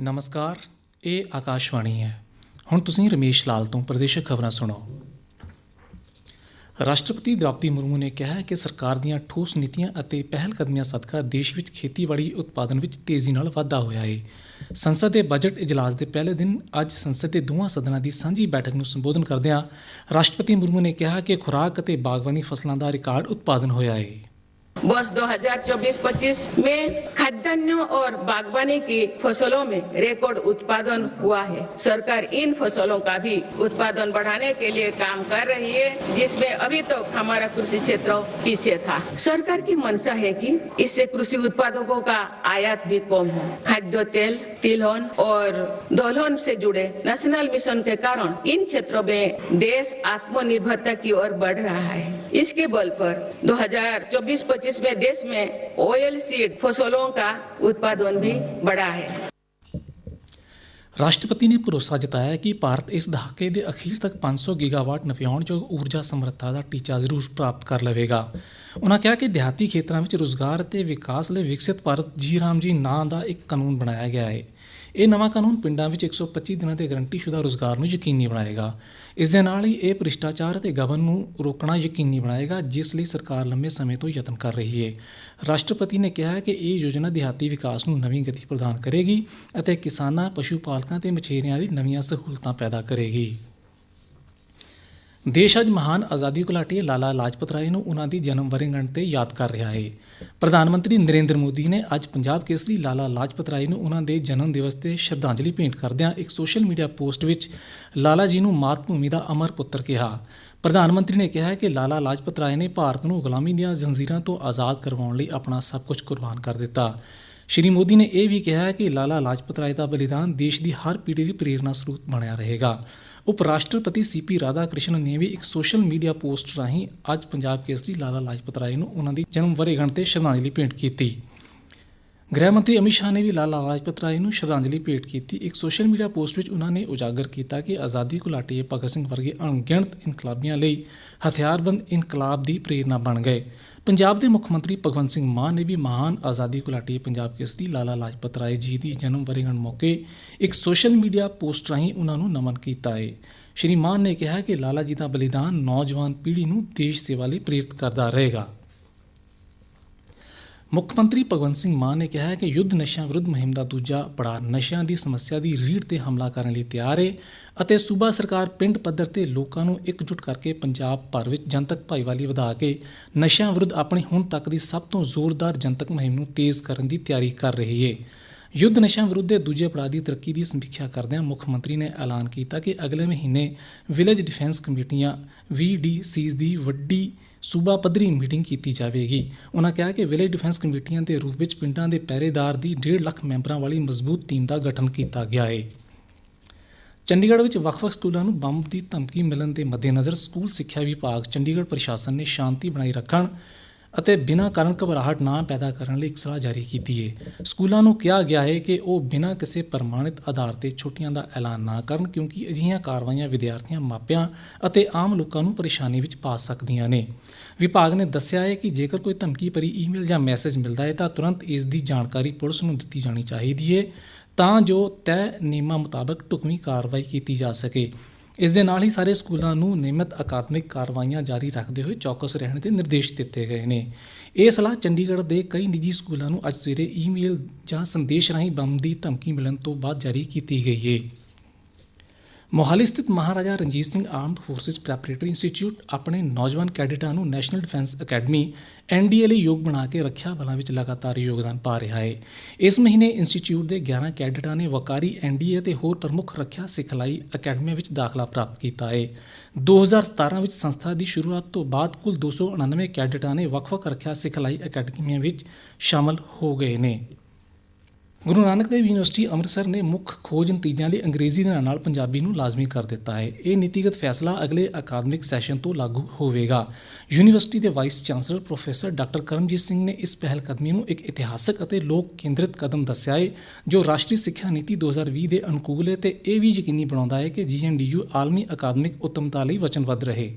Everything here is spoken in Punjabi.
ਨਮਸਕਾਰ, ਇਹ ਆਕਾਸ਼ਵਾਣੀ ਹੈ। ਹੁਣ ਤੁਸੀਂ ਰਮੇਸ਼ ਲਾਲ ਤੋਂ ਪ੍ਰਦੇਸ਼ਕ ਖਬਰਾਂ ਸੁਣੋ। ਰਾਸ਼ਟਰਪਤੀ ਦ੍ਰੌਪਦੀ ਮੁਰਮੂ ਨੇ ਕਿਹਾ ਹੈ ਕਿ ਸਰਕਾਰ ਦੀਆਂ ਠੋਸ ਨੀਤੀਆਂ ਅਤੇ ਪਹਿਲ ਕਦਮੀਆਂ ਸਦਕਾ ਦੇਸ਼ ਵਿੱਚ ਖੇਤੀਬਾੜੀ ਉਤਪਾਦਨ ਵਿੱਚ ਤੇਜ਼ੀ ਨਾਲ ਵਾਧਾ ਹੋਇਆ ਹੈ ਸੰਸਦ ਦੇ ਬਜਟ ਇਜਲਾਸ ਦੇ ਪਹਿਲੇ ਦਿਨ ਅੱਜ ਸੰਸਦ ਦੇ ਦੋਵਾਂ ਸਦਨਾਂ ਦੀ ਸਾਂਝੀ ਬੈਠਕ ਨੂੰ ਸੰਬੋਧਨ ਕਰਦਿਆਂ ਰਾਸ਼ਟਰਪਤੀ ਮੁਰਮੂ ਨੇ ਕਿਹਾ ਕਿ ਖੁਰਾਕ ਅਤੇ ਬਾਗਬਾਨੀ ਫਸਲਾਂ ਦਾ ਰਿਕਾਰਡ ਉਤਪਾਦਨ ਹੋਇਆ ਹੈ वर्ष 2024-25 में खाद्यान्नों और बागवानी की फ़सलों में रिकॉर्ड उत्पादन हुआ है। सरकार इन फ़सलों का भी उत्पादन बढ़ाने के लिए काम कर रही है, जिसमें अभी तक तो हमारा कृषि क्षेत्र पीछे था। सरकार की मंशा है कि इससे कृषि उत्पादकों का आयात भी कम हो। खाद्य तेल, तिलहन और दलहन से जुड़े नेशनल मिशन के कारण इन क्षेत्रों में देश आत्मनिर्भरता की ओर बढ़ रहा है। इसके बल पर 2024-25 में देश में ऑयल सीड फ़सलों का उत्पादन भी बढ़ा है। ਰਾਸ਼ਟਰਪਤੀ ਨੇ ਭਰੋਸਾ ਜਤਾਇਆ ਕਿ ਭਾਰਤ ਇਸ ਦਹਾਕੇ ਦੇ ਅਖੀਰ ਤੱਕ 500 ਗੀਗਾਵਾਟ ਨਵਿਆਉਣਯੋਗ ਊਰਜਾ ਸਮਰੱਥਾ ਦਾ ਟੀਚਾ ਜ਼ਰੂਰ ਪ੍ਰਾਪਤ ਕਰ ਲਵੇਗਾ। ਉਨ੍ਹਾਂ ਕਿਹਾ ਕਿ ਦਿਹਾਤੀ ਖੇਤਰਾਂ ਵਿੱਚ ਰੁਜ਼ਗਾਰ ਅਤੇ ਵਿਕਾਸ ਲਈ ਵਿਕਸਿਤ ਭਾਰਤ ਜੀ ਰਾਮ ਜੀ ਨਾਂ ਦਾ ਇੱਕ ਕਾਨੂੰਨ ਬਣਾਇਆ ਗਿਆ ਹੈ। ਇਹ ਨਵਾਂ ਕਾਨੂੰਨ ਪਿੰਡਾਂ ਵਿੱਚ 125 ਦਿਨਾਂ ਦੇ ਗਰੰਟੀਸ਼ੁਦਾ ਰੁਜ਼ਗਾਰ ਨੂੰ ਯਕੀਨੀ ਬਣਾਏਗਾ। ਇਸ ਦੇ ਨਾਲ ਹੀ ਇਹ ਭ੍ਰਿਸ਼ਟਾਚਾਰ ਅਤੇ ਗਬਨ ਨੂੰ ਰੋਕਣਾ ਯਕੀਨੀ ਬਣਾਏਗਾ, ਜਿਸ ਲਈ ਸਰਕਾਰ ਲੰਮੇ ਸਮੇਂ ਤੋਂ ਯਤਨ ਕਰ ਰਹੀ ਹੈ ਰਾਸ਼ਟਰਪਤੀ ਨੇ ਕਿਹਾ ਕਿ ਇਹ ਯੋਜਨਾ ਦਿਹਾਤੀ ਵਿਕਾਸ ਨੂੰ ਨਵੀਂ ਗਤੀ ਪ੍ਰਦਾਨ ਕਰੇਗੀ ਅਤੇ ਕਿਸਾਨਾਂ, ਪਸ਼ੂ ਪਾਲਕਾਂ ਤੇ ਮਛੇਰਿਆਂ ਲਈ ਨਵੀਆਂ ਸਹੂਲਤਾਂ ਪੈਦਾ ਕਰੇਗੀ। ਦੇਸ਼ ਅੱਜ ਮਹਾਨ ਆਜ਼ਾਦੀ ਘੁਲਾਟੀ ਲਾਲਾ ਲਾਜਪਤ ਰਾਏ ਨੂੰ ਉਹਨਾਂ ਦੀ ਜਨਮ ਵਰ੍ਹੇਗੰਢ ਤੇ ਯਾਦ ਕਰ ਰਿਹਾ ਹੈ ਪ੍ਰਧਾਨ ਮੰਤਰੀ ਨਰਿੰਦਰ ਮੋਦੀ ਨੇ ਅੱਜ ਪੰਜਾਬ ਕੇਸਰੀ ਲਾਲਾ ਲਾਜਪਤ ਰਾਏ ਨੂੰ ਉਹਨਾਂ ਦੇ ਜਨਮ ਦਿਵਸ ਤੇ ਸ਼ਰਧਾਂਜਲੀ ਭੇਂਟ ਕਰਦਿਆਂ ਇੱਕ ਸੋਸ਼ਲ ਮੀਡੀਆ ਪੋਸਟ ਵਿੱਚ ਲਾਲਾ ਜੀ ਨੂੰ ਮਾਤ ਭੂਮੀ ਦਾ ਅਮਰ ਪੁੱਤਰ ਕਿਹਾ। ਪ੍ਰਧਾਨ ਮੰਤਰੀ ਨੇ ਕਿਹਾ ਕਿ ਲਾਲਾ ਲਾਜਪਤ ਰਾਏ ਨੇ ਭਾਰਤ ਨੂੰ ਗੁਲਾਮੀ ਦੀਆਂ ਜ਼ੰਜੀਰਾਂ ਤੋਂ ਆਜ਼ਾਦ ਕਰਵਾਉਣ ਲਈ ਆਪਣਾ ਸਭ ਕੁਝ ਕੁਰਬਾਨ ਕਰ ਦਿੱਤਾ। ਸ਼੍ਰੀ ਮੋਦੀ ਨੇ ਇਹ ਵੀ ਕਿਹਾ ਕਿ ਲਾਲਾ ਲਾਜਪਤ ਰਾਏ ਦਾ ਬਲੀਦਾਨ ਦੇਸ਼ ਦੀ ਹਰ ਪੀੜ੍ਹੀ ਲਈ ਪ੍ਰੇਰਨਾ ਸਰੋਤ ਬਣਿਆ ਰਹੇਗਾ। ਉਪ ਰਾਸ਼ਟਰਪਤੀ ਸੀਪੀ ਰਾਧਾ ਕ੍ਰਿਸ਼ਨ ਨੇ ਵੀ ਇੱਕ ਸੋਸ਼ਲ ਮੀਡੀਆ ਪੋਸਟ ਰਾਹੀਂ ਅੱਜ ਪੰਜਾਬ ਕੇਸਰੀ ਲਾਲਾ ਲਾਜਪਤ ਰਾਏ ਨੂੰ ਉਹਨਾਂ ਦੀ ਜਨਮ ਵਰ੍ਹੇਗੰਢ ਤੇ ਸ਼ਰਧਾਂਜਲੀ ਭੇਂਟ ਕੀਤੀ। ਗ੍ਰਹਿ ਮੰਤਰੀ ਅਮਿਤ ਸ਼ਾਹ ਨੇ ਵੀ ਲਾਲਾ ਲਾਜਪਤ ਰਾਏ ਨੂੰ ਸ਼ਰਧਾਂਜਲੀ ਭੇਟ ਕੀਤੀ। ਇੱਕ ਸੋਸ਼ਲ ਮੀਡੀਆ ਪੋਸਟ ਵਿੱਚ ਉਹਨਾਂ ਨੇ ਉਜਾਗਰ ਕੀਤਾ ਕਿ ਆਜ਼ਾਦੀ ਘੁਲਾਟੀਏ ਭਗਤ ਸਿੰਘ ਵਰਗੇ ਅਣਗਿਣਤ ਇਨਕਲਾਬੀਆਂ ਲਈ ਹਥਿਆਰਬੰਦ ਇਨਕਲਾਬ ਦੀ ਪ੍ਰੇਰਨਾ ਬਣ ਗਏ। ਪੰਜਾਬ ਦੇ ਮੁੱਖ ਮੰਤਰੀ ਭਗਵੰਤ ਸਿੰਘ ਮਾਨ ਨੇ ਵੀ ਮਹਾਨ ਆਜ਼ਾਦੀ ਘੁਲਾਟੀਏ ਪੰਜਾਬ ਕੇਸਰੀ ਲਾਲਾ ਲਾਜਪਤ ਰਾਏ ਜੀ ਦੀ ਜਨਮ ਵਰ੍ਹੇਗੰਢ ਮੌਕੇ ਇੱਕ ਸੋਸ਼ਲ ਮੀਡੀਆ ਪੋਸਟ ਰਾਹੀਂ ਉਹਨਾਂ ਨੂੰ ਨਮਨ ਕੀਤਾ ਹੈ ਸ਼੍ਰੀ ਮਾਨ ਨੇ ਕਿਹਾ ਕਿ ਲਾਲਾ ਜੀ ਦਾ ਬਲੀਦਾਨ ਨੌਜਵਾਨ ਪੀੜ੍ਹੀ ਨੂੰ ਦੇਸ਼ ਸੇਵਾ ਲਈ ਪ੍ਰੇਰਿਤ ਕਰਦਾ ਰਹੇਗਾ। ਮੁੱਖ ਮੰਤਰੀ ਭਗਵੰਤ ਸਿੰਘ ਮਾਨ ਨੇ ਕਿਹਾ ਹੈ ਕਿ ਯੁੱਧ ਨਸ਼ਿਆਂ ਵਿਰੁੱਧ ਮੁਹਿੰਮ ਦਾ ਦੂਜਾ ਪੜਾਅ ਨਸ਼ਿਆਂ ਦੀ ਸਮੱਸਿਆ ਦੀ ਰੀੜ ਤੇ ਹਮਲਾ ਕਰਨ ਲਈ ਤਿਆਰ ਹੈ ਅਤੇ ਸੂਬਾ ਸਰਕਾਰ ਪਿੰਡ ਪੱਧਰ ਤੇ ਲੋਕਾਂ ਨੂੰ ਇਕਜੁੱਟ ਕਰਕੇ ਪੰਜਾਬ ਭਰ ਵਿੱਚ ਜਨਤਕ ਭਾਈਵਾਲੀ ਵਧਾ ਕੇ ਨਸ਼ਿਆਂ ਵਿਰੁੱਧ ਆਪਣੀ ਹੁਣ ਤੱਕ ਦੀ ਸਭ ਤੋਂ ਜ਼ੋਰਦਾਰ ਜਨਤਕ ਮੁਹਿੰਮ ਨੂੰ ਤੇਜ਼ ਕਰਨ ਦੀ ਤਿਆਰੀ ਕਰ ਰਹੀ ਹੈ ਯੁੱਧ ਨਸ਼ਿਆਂ ਵਿਰੁੱਧ ਦੇ ਦੂਜੇ ਪੜਾਅ ਦੀ ਤਰੱਕੀ ਦੀ ਸਮੀਖਿਆ ਕਰਦਿਆਂ ਮੁੱਖ ਮੰਤਰੀ ਨੇ ਐਲਾਨ ਕੀਤਾ ਕਿ ਅਗਲੇ ਮਹੀਨੇ ਵਿਲੇਜ ਡਿਫੈਂਸ ਕਮੇਟੀਆਂ VDCs ਦੀ ਵੱਡੀ ਸੂਬਾ ਪੱਧਰੀ ਮੀਟਿੰਗ ਕੀਤੀ ਜਾਵੇਗੀ। ਉਹਨਾਂ ਕਿਹਾ ਕਿ ਵਿਲੇਜ ਡਿਫੈਂਸ ਕਮੇਟੀਆਂ ਦੇ ਰੂਪ ਵਿੱਚ ਪਿੰਡਾਂ ਦੇ ਪਹਿਰੇਦਾਰ ਦੀ 1.5 ਲੱਖ ਮੈਂਬਰਾਂ ਵਾਲੀ ਮਜ਼ਬੂਤ ਟੀਮ ਦਾ ਗਠਨ ਕੀਤਾ ਗਿਆ ਹੈ ਚੰਡੀਗੜ੍ਹ ਵਿੱਚ ਵੱਖ-ਵੱਖ ਸਕੂਲਾਂ ਨੂੰ ਬੰਬ ਦੀ ਧਮਕੀ ਮਿਲਣ ਦੇ ਮੱਦੇਨਜ਼ਰ ਸਕੂਲ ਸਿੱਖਿਆ ਵਿਭਾਗ ਚੰਡੀਗੜ੍ਹ ਪ੍ਰਸ਼ਾਸਨ ਨੇ ਸ਼ਾਂਤੀ ਬਣਾਈ ਰੱਖਣ ਅਤੇ ਬਿਨਾਂ ਕਾਰਨ ਘਬਰਾਹਟ ਨਾ ਪੈਦਾ ਕਰਨ ਲਈ ਇੱਕ ਸਲਾਹ ਜਾਰੀ ਕੀਤੀ ਹੈ। ਸਕੂਲਾਂ ਨੂੰ ਕਿਹਾ ਗਿਆ ਹੈ ਕਿ ਉਹ ਬਿਨਾਂ ਕਿਸੇ ਪ੍ਰਮਾਣਿਤ ਆਧਾਰ ਤੇ ਛੁੱਟੀਆਂ ਦਾ ਐਲਾਨ ਨਾ ਕਰਨ ਕਿਉਂਕਿ ਅਜਿਹੀਆਂ ਕਾਰਵਾਈਆਂ ਵਿਦਿਆਰਥੀਆਂ ਮਾਪਿਆਂ ਅਤੇ ਆਮ ਲੋਕਾਂ ਨੂੰ ਪਰੇਸ਼ਾਨੀ ਵਿੱਚ ਪਾ ਸਕਦੀਆਂ ਨੇ। ਵਿਭਾਗ ਨੇ ਦੱਸਿਆ ਹੈ ਕਿ ਜੇਕਰ ਕੋਈ ਧਮਕੀ ਭਰੀ ਈਮੇਲ ਜਾਂ ਮੈਸੇਜ ਮਿਲਦਾ ਹੈ ਤਾਂ ਤੁਰੰਤ ਇਸ ਦੀ ਜਾਣਕਾਰੀ ਪੁਲਿਸ ਨੂੰ ਦਿੱਤੀ ਜਾਣੀ ਚਾਹੀਦੀ ਹੈ ਤਾਂ ਜੋ ਤੈਅ ਨਿਯਮਾਂ ਮੁਤਾਬਕ ਢੁਕਵੀਂ ਕਾਰਵਾਈ ਕੀਤੀ ਜਾ ਸਕੇ। ਇਸ ਦੇ ਨਾਲ ਹੀ ਸਾਰੇ ਸਕੂਲਾਂ ਨੂੰ ਨਿਯਮਿਤ ਅਕਾਦਮਿਕ ਕਾਰਵਾਈਆਂ ਜਾਰੀ ਰੱਖਦੇ ਹੋਏ ਚੌਕਸ ਰਹਿਣ ਦੇ ਨਿਰਦੇਸ਼ ਦਿੱਤੇ ਗਏ ਨੇ। ਇਹ ਸਲਾਹ ਚੰਡੀਗੜ੍ਹ ਦੇ ਕਈ ਨਿੱਜੀ ਸਕੂਲਾਂ ਨੂੰ ਅੱਜ ਸਵੇਰੇ ਈਮੇਲ ਜਾਂ ਸੰਦੇਸ਼ ਰਾਹੀਂ ਬੰਬ ਦੀ ਧਮਕੀ ਮਿਲਣ ਤੋਂ ਬਾਅਦ ਜਾਰੀ ਕੀਤੀ ਗਈ ਹੈ ਮੋਹਾਲੀ ਸਥਿਤ Maharaja Ranjit Singh armed forces preparatory institute ਆਪਣੇ ਨੌਜਵਾਨ ਕੈਡਿਟਾਂ ਨੂੰ ਨੈਸ਼ਨਲ ਡਿਫੈਂਸ ਅਕੈਡਮੀ ਐਨਡੀਏ ਲਈ ਯੋਗ ਬਣਾ ਕੇ ਰੱਖਿਆ ਬਲਾਂ ਵਿੱਚ ਲਗਾਤਾਰ ਯੋਗਦਾਨ ਪਾ ਰਿਹਾ ਹੈ। ਇਸ ਮਹੀਨੇ ਇੰਸਟੀਚਿਊਟ ਦੇ 11 ਕੈਡਿਟਾਂ ਨੇ ਵਕਾਰੀ ਐਨਡੀਏ ਅਤੇ ਹੋਰ ਪ੍ਰਮੁੱਖ ਰੱਖਿਆ ਸਿਖਲਾਈ ਅਕੈਡਮੀਆਂ ਵਿੱਚ ਦਾਖਲਾ ਪ੍ਰਾਪਤ ਕੀਤਾ ਹੈ। 2017 ਵਿੱਚ ਸੰਸਥਾ ਦੀ ਸ਼ੁਰੂਆਤ ਤੋਂ ਬਾਅਦ ਕੁੱਲ 299 ਕੈਡਿਟਾਂ ਨੇ ਵੱਖ-ਵੱਖ ਰੱਖਿਆ ਸਿਖਲਾਈ ਅਕੈਡਮੀਆਂ ਵਿੱਚ ਸ਼ਾਮਲ ਹੋ ਗਏ ਨੇ। ਗੁਰੂ ਨਾਨਕ ਦੇਵ ਯੂਨੀਵਰਸਿਟੀ ਅੰਮ੍ਰਿਤਸਰ ਨੇ ਮੁੱਖ ਖੋਜ ਨਤੀਜਿਆਂ ਲਈ ਅੰਗਰੇਜ਼ੀ ਦੇ ਨਾਲ ਪੰਜਾਬੀ ਨੂੰ ਲਾਜ਼ਮੀ ਕਰ ਦਿੱਤਾ ਹੈ। ਇਹ ਨੀਤੀਗਤ ਫੈਸਲਾ ਅਗਲੇ ਅਕਾਦਮਿਕ ਸੈਸ਼ਨ ਤੋਂ ਲਾਗੂ ਹੋਵੇਗਾ। ਯੂਨੀਵਰਸਿਟੀ ਦੇ vice chancellor professor doctor Karamjit Singh ਨੇ ਇਸ ਪਹਿਲ ਕਦਮੀ ਨੂੰ ਇੱਕ ਇਤਿਹਾਸਕ ਅਤੇ ਲੋਕ ਕੇਂਦਰਿਤ ਕਦਮ ਦੱਸਿਆ ਹੈ, ਜੋ ਰਾਸ਼ਟਰੀ ਸਿੱਖਿਆ ਨੀਤੀ 2020 ਦੇ ਅਨੁਕੂਲ ਹੈ ਤੇ ਇਹ ਵੀ ਯਕੀਨੀ ਬਣਾਉਂਦਾ ਹੈ ਕਿ ਜੀਐਨਡੀਯੂ ਆਲਮੀ ਅਕਾਦਮਿਕ ਉੱਤਮਤਾ ਲਈ ਵਚਨਬੱਧ ਰਹੇ।